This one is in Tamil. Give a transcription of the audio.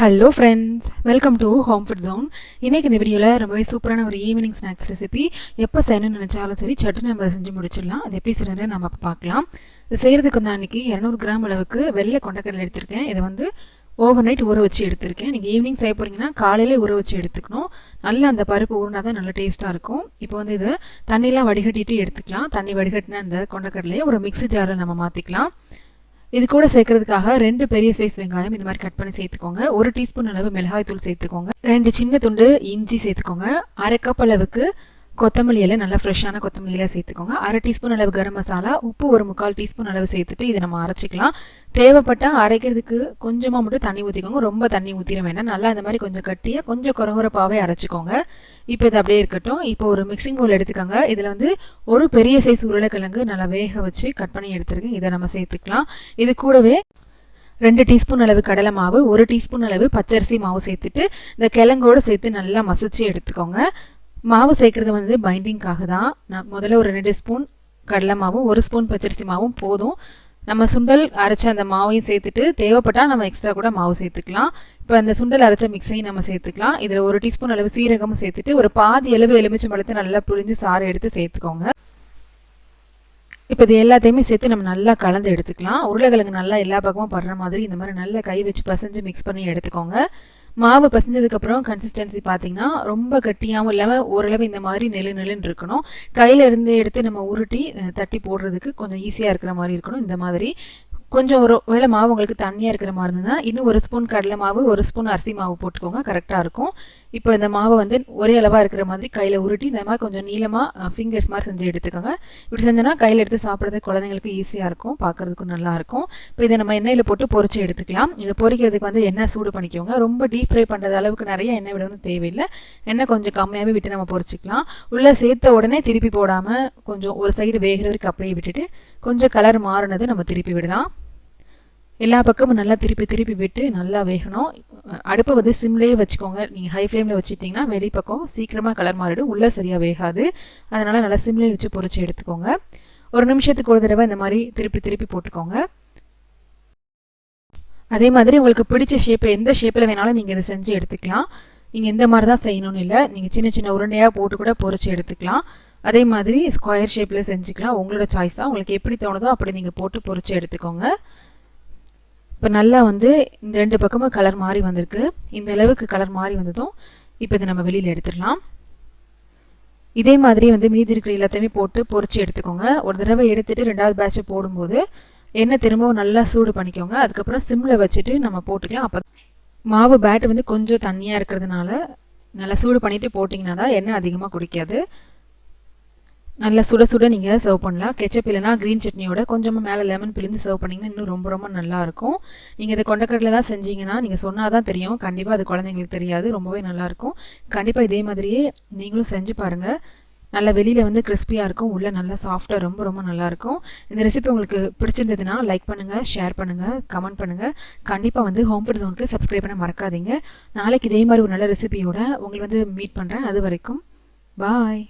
Hello friends welcome to home food zone இன்றைக்கி இந்த வீடியோவில் ரொம்பவே சூப்பரான ஒரு ஈவினிங் ஸ்நாக்ஸ் ரெசிபி எப்போ செய்யணும்னு நினச்சாலும் சரி சட்டு நம்ம செஞ்சு முடிச்சிடலாம். அது எப்படி செய்யறது நம்ம பார்க்கலாம். இது செய்கிறதுக்கு வந்து அன்றைக்கி இரநூறு கிராம் அளவுக்கு வெள்ளை கொண்டக்கடலை எடுத்திருக்கேன். இதை வந்து ஓவர் நைட் ஊற வச்சு எடுத்திருக்கேன். நீங்கள் ஈவினிங் செய்ய போகிறீங்கன்னா காலையிலே ஊற வச்சு எடுத்துக்கணும். நல்லா அந்த பருப்பு ஊறினா தான் நல்லா டேஸ்ட்டாக இருக்கும். இப்போ வந்து இது தண்ணியெலாம் வடிகட்டிட்டு எடுத்துக்கலாம். தண்ணி வடிகட்டினா அந்த கொண்டக்கடலையை ஒரு மிக்ஸி ஜாரில் நம்ம மாற்றிக்கலாம் இது கூட சேர்க்கறதுக்காக ரெண்டு பெரிய சைஸ் வெங்காயம் இந்த மாதிரி கட் பண்ணி சேர்த்துக்கோங்க. ஒரு டீஸ்பூன் அளவு மிளகாய் தூள் சேர்த்துக்கோங்க. ரெண்டு சின்ன துண்டு இஞ்சி சேர்த்துக்கோங்க. அரை கப் அளவுக்கு கொத்தமல்லி இலை நல்லா ஃப்ரெஷ்ஷான கொத்தமல்லி இலை சேர்த்துக்கோங்க. அரை டீஸ்பூன் அளவு கரம் மசாலா உப்பு ஒரு முக்கால் டீஸ்பூன் அளவு சேர்த்துட்டு இதை நம்ம அரைச்சிக்கலாம். தேவைப்பட்டால் அரைக்கிறதுக்கு கொஞ்சமாக மட்டும் தண்ணி ஊற்றிக்கோங்க ரொம்ப தண்ணி ஊற்றிட வேண்டாம். நல்லா இந்த மாதிரி கொஞ்சம் கட்டியாக கொஞ்சம் குறகுறப்பாகவே அரைச்சிக்கோங்க. இப்போ இது அப்படியே இருக்கட்டும். இப்போ ஒரு மிக்சிங் பவுல் எடுத்துக்கோங்க. இதில் வந்து ஒரு பெரிய சைஸ் உருளைக்கிழங்கு நல்லா வேக வச்சு கட் பண்ணி எடுத்துருக்கேன். இதை நம்ம சேர்த்துக்கலாம். இது கூடவே ரெண்டு டீஸ்பூன் அளவு கடலை மாவு ஒரு டீஸ்பூன் அளவு பச்சரிசி மாவு சேர்த்துட்டு இந்த கிழங்கோடு சேர்த்து நல்லா மசிச்சு எடுத்துக்கோங்க. மாவு சேர்க்குறது வந்து பைண்டிங்காக தான் நான் முதல்ல ஒரு ரெண்டு ஸ்பூன் கடலை மாவும் ஒரு ஸ்பூன் பச்சரிசி மாவும் போதும். நம்ம சுண்டல் அரைச்ச அந்த மாவையும் சேர்த்துட்டு தேவைப்பட்டால் நம்ம எக்ஸ்ட்ரா கூட மாவு சேர்த்துக்கலாம். இப்போ அந்த சுண்டல் அரைச்ச மிக்ஸையும் நம்ம சேர்த்துக்கலாம். இதில் ஒரு டீஸ்பூன் அளவு சீரகமும் சேர்த்துட்டு ஒரு பாதி அளவு எலுமிச்சம் பழத்தை நல்லா புழிஞ்சு சாறு எடுத்து சேர்த்துக்கோங்க. இப்போ இது எல்லாத்தையுமே சேர்த்து நம்ம நல்லா கலந்து எடுத்துக்கலாம். உருளைக்கிழங்கு நல்லா எல்லா பக்கமும் படுற மாதிரி இந்த மாதிரி நல்லா கை வச்சு பசைஞ்சு மிக்ஸ் பண்ணி எடுத்துக்கோங்க. மாவு பசைஞ்சதுக்கப்புறம் கன்சிஸ்டன்சி பார்த்தீங்கன்னா ரொம்ப கட்டியாகவும் இல்லாமல் ஓரளவு இந்த மாதிரி நெலு நெலுன்னு இருக்கணும். கையில் இருந்து எடுத்து நம்ம உருட்டி தட்டி போடுறதுக்கு கொஞ்சம் ஈஸியாக இருக்கிற மாதிரி இருக்கணும். இந்த மாதிரி கொஞ்சம் ஒரு வேளை மாவு உங்களுக்கு தண்ணியாக இருக்கிற மாதிரி இருந்ததுன்னா இன்னும் ஒரு ஸ்பூன் கடலை மாவு ஒரு ஸ்பூன் அரிசி மாவு போட்டுக்கோங்க. கரெக்டாக இருக்கும். இப்போ இந்த மாவை வந்து ஒரே அளவாக இருக்கிற மாதிரி கையில் உருட்டி இந்த மாதிரி கொஞ்சம் நீளமாக ஃபிங்கர்ஸ் மாதிரி செஞ்சு எடுத்துக்கோங்க. இப்படி செஞ்சோன்னா கையில் எடுத்து சாப்பிட்றது குழந்தைங்களுக்கு ஈஸியாக இருக்கும். பார்க்குறதுக்கும் நல்லாயிருக்கும் இப்போ இதை நம்ம எண்ணெயில் போட்டு பொறிச்சு எடுத்துக்கலாம். இதை பொறிக்கிறதுக்கு வந்து எண்ணெய் சூடு பண்ணிக்கோங்க. ரொம்ப டீப் ஃப்ரை பண்ணுறது அளவுக்கு நிறைய எண்ணெய் விட வந்து தேவையில்லை. எண்ணெய் கொஞ்சம் கம்மியாகவே விட்டு நம்ம பொறிச்சிக்கலாம் உள்ளே சேர்த்த உடனே திருப்பி போடாமல் கொஞ்சம் ஒரு சைடு வேகிற வரைக்கும் அப்படியே விட்டுட்டு கொஞ்சம் கலர் மாறினது நம்ம திருப்பி விடலாம். எல்லா பக்கமும் நல்லா திருப்பி திருப்பி விட்டு நல்லா வேகணும். அடுப்பை வந்து சிம்லேயே வச்சுக்கோங்க. நீங்கள் ஹை ஃப்ளேமில் வச்சுட்டிங்கன்னா வெளிப்பக்கம் சீக்கிரமாக கலர் மாறிடும். உள்ளே சரியாக வேகாது. அதனால் நல்லா சிம்லேயே வச்சு பொறிச்சு எடுத்துக்கோங்க. ஒரு நிமிஷத்துக்கு ஒரு தடவை இந்த மாதிரி திருப்பி திருப்பி போட்டுக்கோங்க. அதே மாதிரி உங்களுக்கு பிடிச்ச ஷேப்பை எந்த ஷேப்பில் வேணாலும் நீங்கள் இதை செஞ்சு எடுத்துக்கலாம். நீங்கள் எந்த மாதிரி தான் செய்யணும்னு இல்லை. நீங்கள் சின்ன சின்ன உருண்டையாக போட்டு கூட பொறிச்சு எடுத்துக்கலாம். அதே மாதிரி ஸ்கொயர் ஷேப்பில் செஞ்சுக்கலாம். உங்களோட சாய்ஸ் தான். உங்களுக்கு எப்படி தோணுதோ அப்படி நீங்கள் போட்டு பொறிச்சு எடுத்துக்கோங்க. இப்போ நல்லா வந்து இந்த ரெண்டு பக்கமும் கலர் மாறி வந்திருக்கு. இந்த அளவுக்கு கலர் மாறி வந்ததும் இப்போ இதை நம்ம வெளியில் எடுத்துடலாம். இதே மாதிரி வந்து மீதி இருக்கிற எல்லாத்தையுமே போட்டு பொறிச்சு எடுத்துக்கோங்க. ஒரு தடவை எடுத்துகிட்டு ரெண்டாவது பேட்சை போடும்போது எண்ணெய் திரும்பவும் நல்லா சூடு பண்ணிக்கோங்க. அதுக்கப்புறம் சிம்மில் வச்சுட்டு நம்ம போட்டுக்கலாம். அப்போ மாவு பேட் வந்து கொஞ்சம் தண்ணியாக இருக்கிறதுனால நல்லா சூடு பண்ணிவிட்டு போட்டிங்கன்னா தான் எண்ணெய் அதிகமாக குடிக்காது. நல்லா சுட சுட நீங்கள் சர்வ் பண்ணலாம். கெச்சப் இல்லைனா க்ரீன் சட்னியோட கொஞ்சமாக மேலே லெமன் பிழிந்து சர்வ் பண்ணிங்கன்னா இன்னும் ரொம்ப ரொம்ப நல்லாயிருக்கும். நீங்கள் இதை கொண்டக்கடலை தான் செஞ்சீங்கன்னா நீங்கள் சொன்னால் தான் தெரியும். கண்டிப்பாக அது குழந்தைங்களுக்கு தெரியாது. ரொம்பவே நல்லாயிருக்கும். கண்டிப்பாக இதே மாதிரியே நீங்களும் செஞ்சு பாருங்கள் நல்லா வெளியில் வந்து கிறிஸ்பியாக இருக்கும். உள்ளே நல்லா சாஃப்டாக ரொம்ப ரொம்ப நல்லாயிருக்கும். இந்த ரெசிபி உங்களுக்கு பிடிச்சிருந்ததுன்னா லைக் பண்ணுங்கள் ஷேர் பண்ணுங்கள் கமெண்ட் பண்ணுங்கள் கண்டிப்பாக வந்து ஹோம் ஃபுட் ஜோனுக்கு சப்ஸ்கிரைப் பண்ண மறக்காதீங்க. நாளைக்கு இதே மாதிரி ஒரு நல்ல ரெசிபியோட உங்களை வந்து மீட் பண்ணுறேன் அது வரைக்கும் பாய்